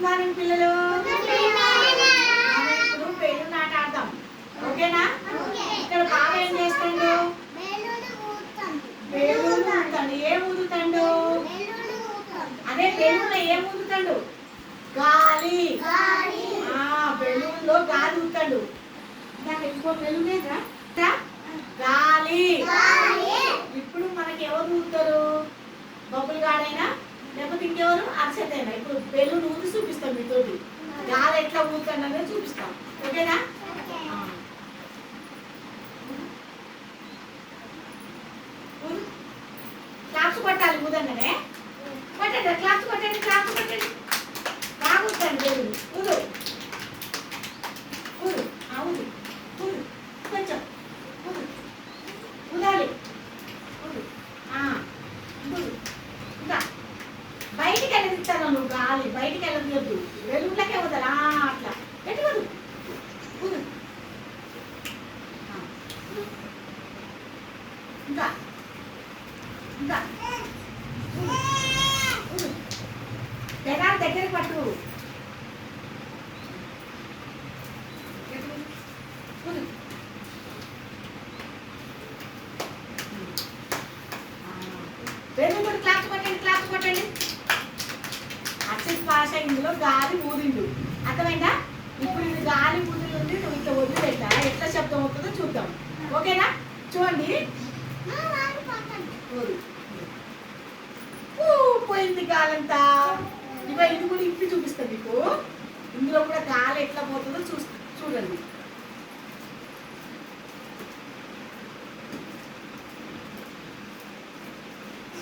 Good morning పిల్లలు. ఇప్పుడు పేరు నాట ఆడదాం. ఓకేనా? ఇక్కడ బాగా ఏం చేస్తాడు? పేరు ఊదుతాడు. ఏం ఊదుతాడు? అదే బెలూన్లో ఏం ఊదుతాడు? గాలి. బెలూన్లో గాలి ఊతాడు నాకు ఇంకో బెలూన్ గాలి. ఇప్పుడు మనకి ఎవరు ఊదుతారు? బొబ్బులు గాడైనా? ఇంకెవరు అర్షతైనా ఇప్పుడు బెలూన్ ఊది చూపిస్తాం మీతోటి. గాలి ఎట్లా ఊదుతాడు చూపిస్తాం. ఓకేనా? ఆ. క్లాప్స్ కొట్టాలి ఊదంగానే కొట్టండి క్లాప్స్ కొట్టండి క్లాప్స్ కొట్టండి. బాగా ఊదండి బెలూన్ ఊదు ఊదు ఆ, ఊదు ఊదు కొంచెం ఊదు ఊదాలి ఊదు ఆ, ఊదు ఇంకా బయటికి వెళ్ళదిస్తాను నువ్వు గాలి బయటికి వెళ్ళదు వెలుగులకే వదలా అట్లా. ఎటు ఇంకా. ఇంకా. ఊదు. దగ్గర పట్టు. ఎటు? వెలుగుడు క్లాస్ కొట్టండి క్లాస్ కొట్టండి. అక్షర్ పాస్ ఇందులో గాలి ఊదిండు. అర్థమైందా? ఇప్పుడు ఇది గాలి ఊదింది నువ్వు ఇట్లా వదిలేట ఎట్లా శబ్దం అవుతుందో చూద్దాం. ఓకేనా? చూడండి. ఊ, పోయింది గాలంతా. ఇక ఇది కూడా ఇప్పి చూపిస్తాను మీకు. ఇందులో కూడా గాలి ఎట్లా పోతుందో చూ చూడండి.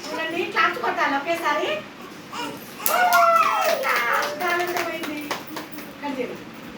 చూడండి క్లాప్స్ కొట్టాలి ఒకేసారి.